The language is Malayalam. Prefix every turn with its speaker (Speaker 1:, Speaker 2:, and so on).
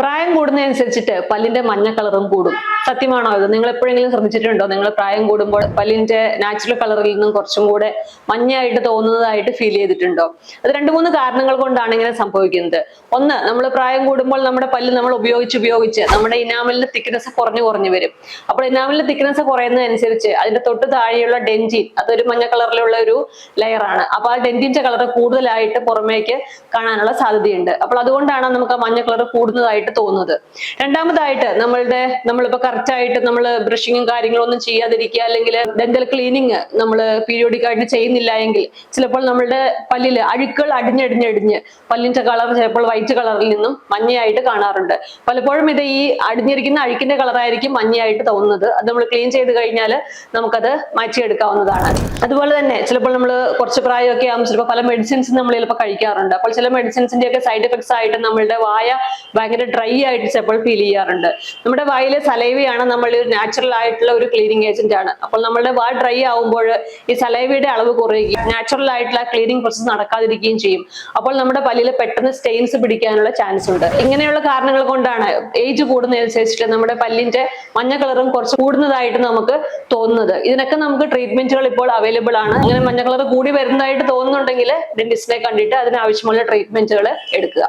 Speaker 1: പ്രായം കൂടുന്നതനുസരിച്ചിട്ട് പല്ലിന്റെ മഞ്ഞ കളറും കൂടും. സത്യമാണോ ഇത്? നിങ്ങൾ എപ്പോഴെങ്കിലും ശ്രദ്ധിച്ചിട്ടുണ്ടോ? നിങ്ങൾ പ്രായം കൂടുമ്പോൾ പല്ലിന്റെ നാച്ചുറൽ കളറിൽ നിന്നും കുറച്ചും കൂടെ മഞ്ഞയായിട്ട് തോന്നുന്നതായിട്ട് ഫീൽ ചെയ്തിട്ടുണ്ടോ? അത് രണ്ട് മൂന്ന് കാരണങ്ങൾ കൊണ്ടാണ് ഇങ്ങനെ സംഭവിക്കുന്നത്. ഒന്ന് നമ്മൾ പ്രായം കൂടുമ്പോൾ നമ്മുടെ പല്ല് നമ്മൾ ഉപയോഗിച്ച് ഉപയോഗിച്ച് നമ്മുടെ ഇനാമലിന്റെ തിക്നെസ് കുറഞ്ഞു കുറഞ്ഞു വരും. അപ്പോൾ ഇനാമലിന്റെ തിക്നെസ് കുറയുന്നതനുസരിച്ച് അതിന്റെ തൊട്ട് താഴെയുള്ള ഡെൻജിൻ അതൊരു മഞ്ഞ കളറിലുള്ള ഒരു ലെയറാണ് ആണ്. അപ്പൊ ആ ഡെൻജിന്റെ കളർ കൂടുതലായിട്ട് പുറമേക്ക് കാണാനുള്ള സാധ്യതയുണ്ട്. അപ്പോൾ അതുകൊണ്ടാണ് നമുക്ക് ആ മഞ്ഞ കളർ കൂടുന്നതായിട്ട് തോന്നുന്നത്. രണ്ടാമതായിട്ട് നമ്മളുടെ നമ്മളിപ്പോ കറക്റ്റ് ആയിട്ട് നമ്മൾ ബ്രഷിങ്ങും കാര്യങ്ങളും ഒന്നും ചെയ്യാതിരിക്കുക അല്ലെങ്കിൽ ഡെന്റൽ ക്ലീനിങ് നമ്മൾ പീരിയോഡിക് ആയിട്ട് ചെയ്യുന്നില്ല എങ്കിൽ ചിലപ്പോൾ നമ്മളുടെ പല്ലിൽ അഴുക്കുകൾ അടിഞ്ഞടിഞ്ഞടിഞ്ഞ് പല്ലിന്റെ കളർ ചിലപ്പോൾ വൈറ്റ് കളറിൽ നിന്നും മഞ്ഞയായിട്ട് കാണാറുണ്ട്. പലപ്പോഴും ഇത് ഈ അടിഞ്ഞിരിക്കുന്ന അഴുക്കിന്റെ കളറായിരിക്കും മഞ്ഞയായിട്ട് തോന്നുന്നത്. അത് നമ്മൾ ക്ലീൻ ചെയ്ത് കഴിഞ്ഞാൽ നമുക്കത് മാറ്റിയെടുക്കാവുന്നതാണ്. അതുപോലെ തന്നെ ചിലപ്പോൾ നമ്മൾ കുറച്ച് പ്രായമൊക്കെ ആകുമ്പോൾ ചിലപ്പോൾ പല മെഡിസിൻസ് നമ്മൾ ചിലപ്പോൾ കഴിക്കാറുണ്ട്. അപ്പോൾ ചില മെഡിസിൻസിന്റെ ഒക്കെ സൈഡ് എഫക്ട്സ് ആയിട്ട് നമ്മളുടെ വായ ഭയങ്കര ഡ്രൈ ആയിട്ട് ചിലപ്പോൾ ഫീൽ ചെയ്യാറുണ്ട്. നമ്മുടെ വായിലെ സലൈവയാണ് നമ്മൾ നാച്ചുറൽ ആയിട്ടുള്ള ഒരു ക്ലീനിങ് ഏജന്റ് ആണ്. അപ്പോൾ നമ്മുടെ വാ ഡ്രൈ ആവുമ്പോൾ ഈ സലൈവയുടെ അളവ് കുറയുകയും നാച്ചുറൽ ആയിട്ടുള്ള ക്ലീനിങ് പ്രോസസ് നടക്കാതിരിക്കുകയും ചെയ്യും. അപ്പോൾ നമ്മുടെ പല്ലിൽ പെട്ടെന്ന് സ്റ്റെയിൻസ് പിടിക്കാനുള്ള ചാൻസ് ഉണ്ട്. ഇങ്ങനെയുള്ള കാരണങ്ങൾ കൊണ്ടാണ് ഏജ് കൂടുന്നതനുസരിച്ചിട്ട് നമ്മുടെ പല്ലിന്റെ മഞ്ഞ കളറും കുറച്ച് കൂടുന്നതായിട്ട് നമുക്ക് തോന്നുന്നത്. ഇതിനൊക്കെ നമുക്ക് ട്രീറ്റ്മെന്റുകൾ ഇപ്പോൾ അവൈലബിൾ ആണ്. അങ്ങനെ മഞ്ഞ കളർ കൂടി വരുന്നതായിട്ട് തോന്നുന്നുണ്ടെങ്കിൽ ഡെന്റിസ്റ്റിനെ കണ്ടിട്ട് അതിനാവശ്യമുള്ള ട്രീറ്റ്മെന്റുകൾ എടുക്കുക.